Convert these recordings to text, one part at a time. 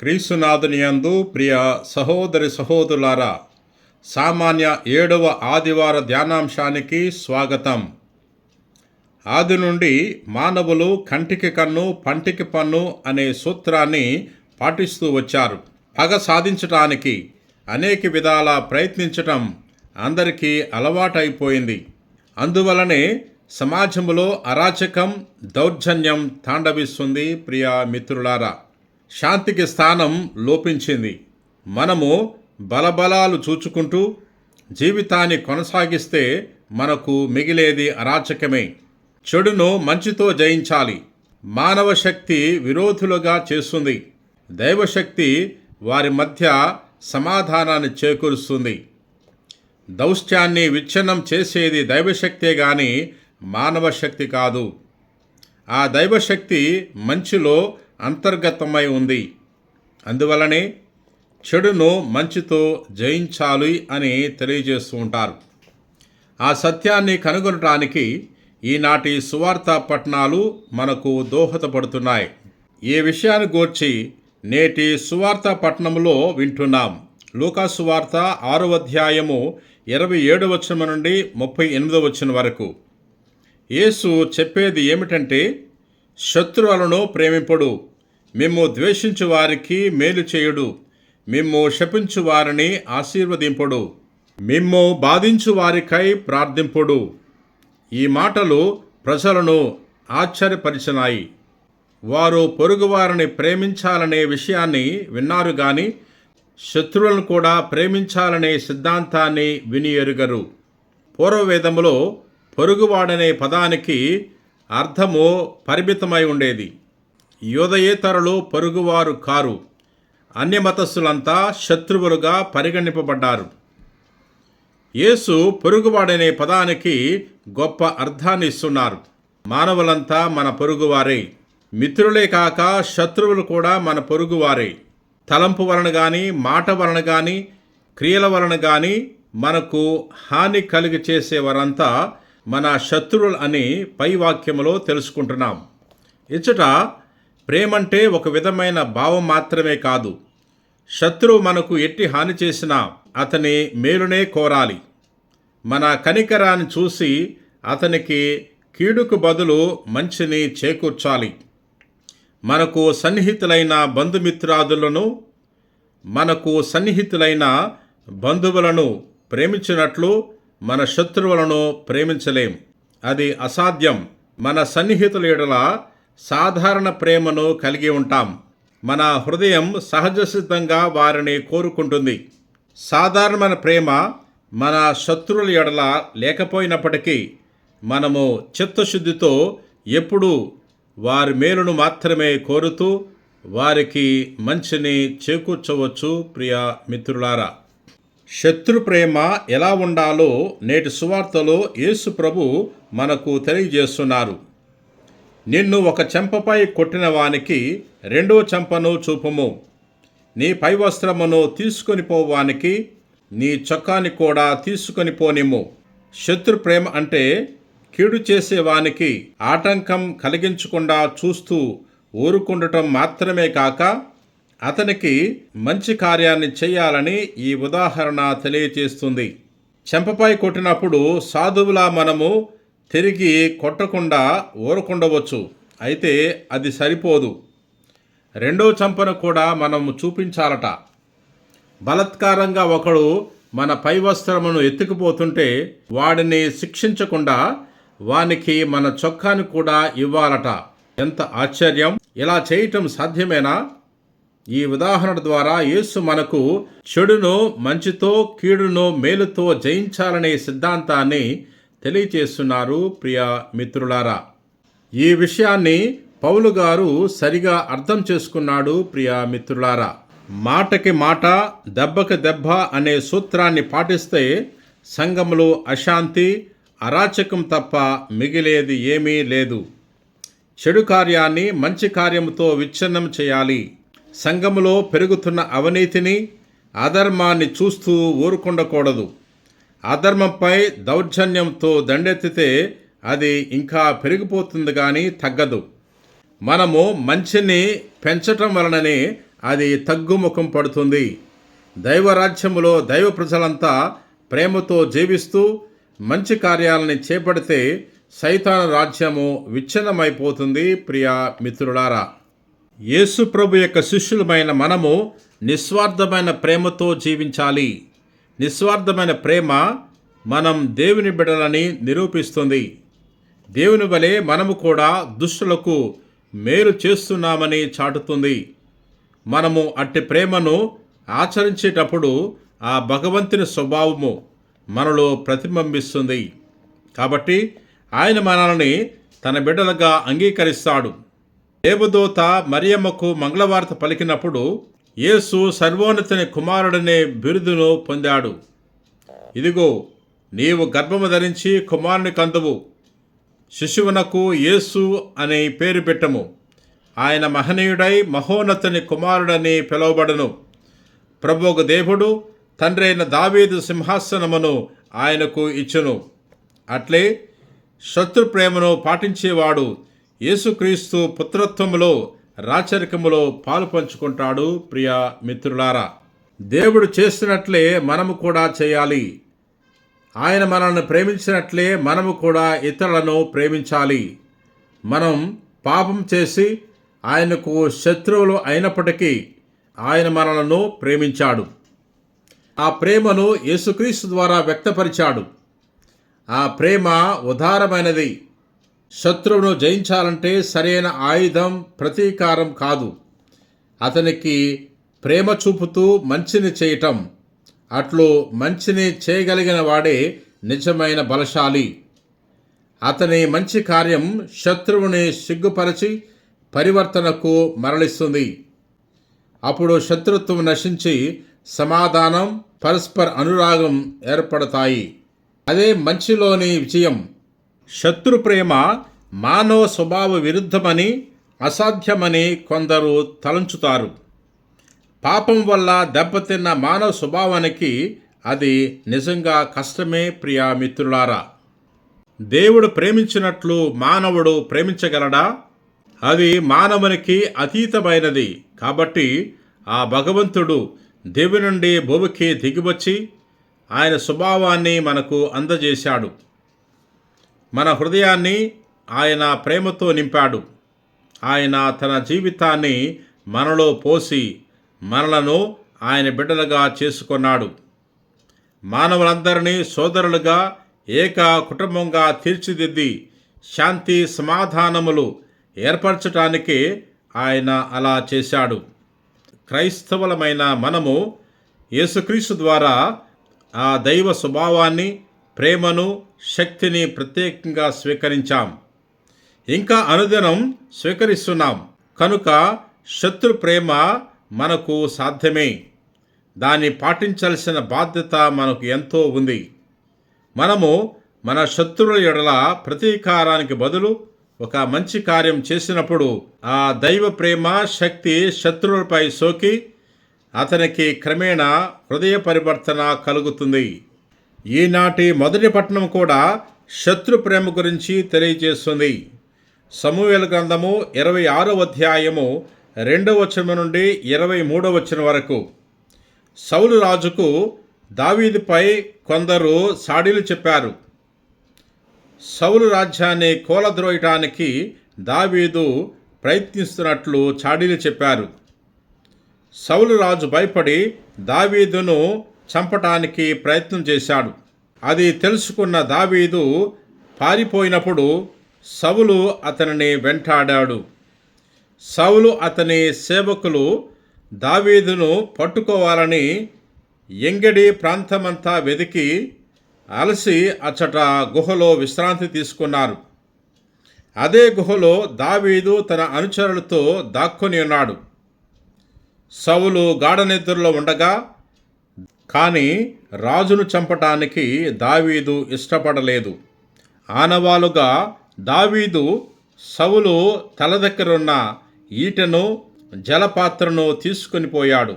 క్రీస్తునాథుని యందు ప్రియ సహోదరి సహోదరులారా సామాన్య ఏడవ ఆదివార ధ్యానాంశానికి స్వాగతం. ఆది నుండి మానవులు కంటికి కన్ను పంటికి పన్ను అనే సూత్రాన్ని పాటిస్తూ వచ్చారు. పగ సాధించటానికి అనేక విధాల ప్రయత్నించటం అందరికీ అలవాటైపోయింది. అందువలనే సమాజంలో అరాచకం దౌర్జన్యం తాండవిస్తుంది ప్రియా మిత్రులారా. శాంతికి స్థానం లోపించింది. మనము బలబలాలు చూచుకుంటూ జీవితాన్ని కొనసాగిస్తే మనకు మిగిలేది అరాచకమే. చెడును మంచితో జయించాలి. మానవ శక్తి విరోధులుగా చేస్తుంది. దైవశక్తి వారి మధ్య సమాధానాన్ని చేకూరుస్తుంది. దౌష్ట్యాన్ని విచ్ఛిన్నం చేసేది దైవశక్తే కానీ మానవ శక్తి కాదు. ఆ దైవశక్తి మంచిలో అంతర్గతమై ఉంది. అందువలనే చెడును మంచితో జయించాలి అని తెలియజేస్తూ ఉంటారు. ఆ సత్యాన్ని కనుగొనటానికి ఈనాటి సువార్త పట్టణాలు మనకు దోహదపడుతున్నాయి. ఈ విషయాన్ని గూర్చి నేటి సువార్త పట్టణంలో వింటున్నాం. లూకా సువార్త ఆరో అధ్యాయము ఇరవై ఏడు వచనం నుండి ముప్పై ఎనిమిదో వచనం వరకు. యేసు చెప్పేది ఏమిటంటే శత్రువులను ప్రేమింపడు. మిమ్ము ద్వేషించు వారికి మేలు చేయుడు. మిమ్ము శపించు వారిని ఆశీర్వదింపుడు. మిమ్ము బాధించు వారికై ప్రార్థింపుడు. ఈ మాటలు ప్రజలను ఆశ్చర్యపరిచినాయి. వారు పొరుగువారిని ప్రేమించాలనే విషయాన్ని విన్నారు గాని శత్రువులను కూడా ప్రేమించాలనే సిద్ధాంతాన్ని విని ఎరుగరు పూర్వవేదములో పొరుగువాడనే పదానికి అర్థము పరిమితమై ఉండేది. యోదయేతరులు పొరుగువారు కారు. అన్యమతస్థులంతా శత్రువులుగా పరిగణింపబడ్డారు. యేసు పొరుగువాడనే పదానికి గొప్ప అర్థాన్ని ఇస్తున్నారు. మానవులంతా మన పొరుగువారే. మిత్రులే కాక శత్రువులు కూడా మన పొరుగువారే. తలంపు వలన కానీ మాట వలన కానీ క్రియల వలన కానీ మనకు హాని కలిగి చేసేవారంతా మన శత్రువులు అని పై వాక్యములో తెలుసుకుంటున్నాం. ఇచ్చట ప్రేమంటే ఒక విధమైన భావం మాత్రమే కాదు. శత్రువు మనకు ఎట్టి హాని చేసినా అతని మేలునే కోరాలి. మన కనికరాన్ని చూసి అతనికి కీడుకు బదులు మంచిని చేకూర్చాలి. మనకు సన్నిహితులైన బంధుమిత్రాదులను మనకు సన్నిహితులైన బంధువులను ప్రేమించినట్లు మన శత్రువులను ప్రేమించలేం. అది అసాధ్యం. మన సన్నిహితుల ఎడల సాధారణ ప్రేమను కలిగి ఉంటాం. మన హృదయం సహజ సిద్ధంగా వారిని కోరుకుంటుంది. సాధారణమైన ప్రేమ మన శత్రువుల ఎడల లేకపోయినప్పటికీ మనము చిత్తశుద్ధితో ఎప్పుడూ వారి మేలును మాత్రమే కోరుతూ వారికి మంచిని చేకూర్చవచ్చు ప్రియ మిత్రులారా. శత్రు ప్రేమ ఎలా ఉండాలో నేటి సువార్తలో యేసు ప్రభు మనకు తెలియజేస్తున్నారు. నిన్ను ఒక చెంపపై కొట్టిన వానికి రెండో చెంపను చూపుము. నీ పై వస్త్రమును తీసుకొని పోవానికి నీ చొక్కాని కూడా తీసుకొని పోనిము శత్రు ప్రేమ అంటే కీడు చేసేవానికి ఆటంకం కలిగించకుండా చూస్తూ ఊరుకుండటం మాత్రమే కాక అతనికి మంచి కార్యాన్ని చేయాలని ఈ ఉదాహరణ తెలియచేస్తుంది చెంపపై కొట్టినప్పుడు సాధువులా మనము తిరిగి కొట్టకుండా ఊరకుండవచ్చు. అయితే అది సరిపోదు. రెండో చంపను కూడా మనము చూపించాలట. బలత్కారంగా ఒకడు మన పై వస్త్రమును ఎత్తుకుపోతుంటే వాడిని శిక్షించకుండా వానికి మన చొక్కాను కూడా ఇవ్వాలట. ఎంత ఆశ్చర్యం! ఇలా చేయటం సాధ్యమేనా? ఈ ఉదాహరణ ద్వారా యేసు మనకు చెడును మంచితో కీడును మేలుతో జయించాలనే సిద్ధాంతాన్ని తెలియచేస్తున్నారు ప్రియ మిత్రులారా. ఈ విషయాన్ని పౌలు గారు సరిగా అర్థం చేసుకున్నాడు ప్రియ మిత్రులారా. మాటకి మాట దెబ్బకి దెబ్బ అనే సూత్రాన్ని పాటిస్తే సంఘములో అశాంతి అరాచకం తప్ప మిగిలేది ఏమీ లేదు. చెడు కార్యాన్ని మంచి కార్యముతో విచ్ఛిన్నం చేయాలి. సంఘములో పెరుగుతున్న అవినీతిని అధర్మాన్ని చూస్తూ ఊరుకుండకూడదు. అధర్మంపై దౌర్జన్యంతో దండెత్తితే అది ఇంకా పెరిగిపోతుంది కానీ తగ్గదు. మనము మంచిని పెంచటం వలననే అది తగ్గుముఖం పడుతుంది. దైవరాజ్యములో దైవ ప్రజలంతా ప్రేమతో జీవిస్తూ మంచి కార్యాలని చేపడితే సైతాన రాజ్యము విచ్ఛిన్నమైపోతుంది ప్రియా మిత్రులారా. యేసు ప్రభు యొక్క శిష్యులమైన మనము నిస్వార్థమైన ప్రేమతో జీవించాలి. నిస్వార్థమైన ప్రేమ మనం దేవుని బిడలని నిరూపిస్తుంది. దేవుని వలె మనము కూడా దుష్టులకు మేలు చేస్తున్నామని చాటుతుంది. మనము అట్టి ప్రేమను ఆచరించేటప్పుడు ఆ భగవంతుని స్వభావము మనలో ప్రతిబింబిస్తుంది. కాబట్టి ఆయన మనల్ని తన బిడ్డలుగా అంగీకరిస్తాడు. దేవదూత మరియమ్మకు మంగళవార్త పలికినప్పుడు యేసు సర్వోన్నతిని కుమారుడనే బిరుదును పొందాడు. ఇదిగో నీవు గర్భము ధరించి కుమారుని కందువు. శిశువునకు యేసు అనే పేరు పెట్టము. ఆయన మహనీయుడై మహోన్నతుని కుమారుడని పిలువబడను. ప్రభువుకు దేవుడు తండ్రైన దావీదు సింహాసనమును ఆయనకు ఇచ్చును. అట్లే శత్రు ప్రేమను పాటించేవాడు యేసుక్రీస్తు పుత్రత్వములో రాచరికములో పాలు పంచుకుంటాడు ప్రియ మిత్రులారా. దేవుడు చేసినట్లే మనము కూడా చేయాలి. ఆయన మనల్ని ప్రేమించినట్లే మనము కూడా ఇతరులను ప్రేమించాలి. మనం పాపం చేసి ఆయనకు శత్రువులు అయినప్పటికీ ఆయన మనలను ప్రేమించాడు. ఆ ప్రేమను యేసుక్రీస్తు ద్వారా వ్యక్తపరిచాడు. ఆ ప్రేమ ఉదారమైనది. శత్రువును జయించాలంటే సరైన ఆయుధం ప్రతీకారం కాదు. అతనికి ప్రేమ చూపుతూ మంచిని చేయటం. అట్లు మంచిని చేయగలిగిన వాడే నిజమైన బలశాలి. అతని మంచి కార్యం శత్రువుని సిగ్గుపరచి పరివర్తనకు మరలిస్తుంది. అప్పుడు శత్రుత్వం నశించి సమాధానం పరస్పర అనురాగం ఏర్పడతాయి. అదే మంచిలోని విజయం. శత్రు ప్రేమ మానవ స్వభావ విరుద్ధమని అసాధ్యమని కొందరు తలంచుతారు. పాపం వల్ల దెబ్బతిన్న మానవ స్వభావానికి అది నిజంగా కష్టమే ప్రియా మిత్రులారా. దేవుడు ప్రేమించినట్లు మానవుడు ప్రేమించగలడా? అది మానవునికి అతీతమైనది కాబట్టి ఆ భగవంతుడు దేవి నుండి భూమికి దిగివచ్చి ఆయన స్వభావాన్ని మనకు అందజేశాడు. మన హృదయాన్ని ఆయన ప్రేమతో నింపాడు. ఆయన తన జీవితాన్ని మనలో పోసి మనలను ఆయన బిడ్డలుగా చేసుకున్నాడు. మానవులందరినీ సోదరులుగా ఏక కుటుంబంగా తీర్చిదిద్ది శాంతి సమాధానములు ఏర్పరచటానికి ఆయన అలా చేశాడు. క్రైస్తవులమైన మనము యేసుక్రీస్తు ద్వారా ఆ దైవ స్వభావాన్ని ప్రేమను శక్తిని ప్రత్యేకంగా స్వీకరించాం. ఇంకా అనుదినం స్వీకరిస్తున్నాం. కనుక శత్రు ప్రేమ మనకు సాధ్యమే. దాన్ని పాటించాల్సిన బాధ్యత మనకు ఎంతో ఉంది. మనము మన శత్రువుల ఎడల ప్రతీకారానికి బదులు ఒక మంచి కార్యం చేసినప్పుడు ఆ దైవ ప్రేమ శక్తి శత్రువులపై సోకి అతనికి క్రమేణా హృదయ పరివర్తన కలుగుతుంది. ఈనాటి మొదటి పట్టణం కూడా శత్రు ప్రేమ గురించి తెలియజేస్తుంది. సమూహల గ్రంథము ఇరవై ఆరో అధ్యాయము రెండవ వచనం నుండి ఇరవై మూడవ వచనం వరకు. సౌలు రాజుకు దావీదుపై కొందరు సాడీలు చెప్పారు. సౌలు రాజ్యాన్ని కూలద్రోయటానికి దావీదు ప్రయత్నిస్తున్నట్లు చాడీలు చెప్పారు. సౌలు రాజు భయపడి దావీదును చంపటానికి ప్రయత్నం చేశాడు. అది తెలుసుకున్న దావీదు పారిపోయినప్పుడు సవులు అతనిని వెంటాడాడు. సవులు అతని సేవకులు దావీదును పట్టుకోవాలని ఎంగడి ప్రాంతమంతా వెతికి అలసి అచ్చట గుహలో విశ్రాంతి తీసుకున్నారు. అదే గుహలో దావీదు తన అనుచరులతో దాక్కుని ఉన్నాడు. సవులు గాఢనిద్రలో ఉండగా కానీ రాజును చంపటానికి దావీదు ఇష్టపడలేదు. ఆనవాలుగా దావీదు సవులు తల దగ్గరున్న ఈటెను జలపాత్రను తీసుకొని పోయాడు.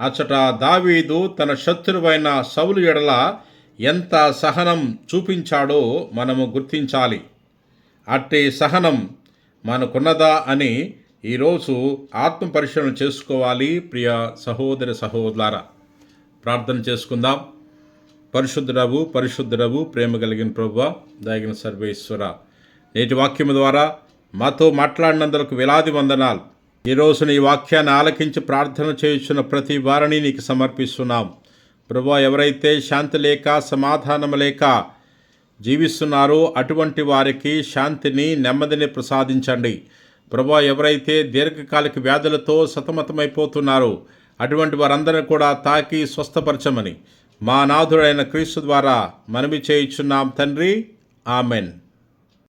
అచ్చట దావీదు తన శత్రువైన సవులు ఎడల ఎంత సహనం చూపించాడో మనము గుర్తించాలి. అట్టి సహనం మనకున్నదా అని ఈరోజు ఆత్మపరిశీలన చేసుకోవాలి. ప్రియ సహోదరి సహోదర ప్రార్థన చేసుకుందాం. పరిశుద్ధుడవు పరిశుద్ధుడవు ప్రేమ కలిగిన ప్రభు దయగిన సర్వేశ్వర. నేటి వాక్యం ద్వారా మాతో మాట్లాడినందుకు వేలాది వందనాలు. ఈ రోజున ఈ వాక్యాన్ని ఆలకించి ప్రార్థన చేయుచున్న ప్రతి వారిని నీకు సమర్పిస్తున్నాం. ప్రభు ఎవరైతే శాంతి లేక సమాధానం లేక జీవిస్తున్నారో అటువంటి వారికి శాంతిని నెమ్మదిని ప్రసాదించండి. ప్రభా ఎవరైతే దీర్ఘకాలిక వ్యాధులతో సతమతమైపోతున్నారో అటువంటి వారందరిని కూడా తాకి స్వస్థపరచమని మా నాథుడైన క్రీస్తు ద్వారా మనవి చేయుచున్నాం తండ్రి. ఆమెన్.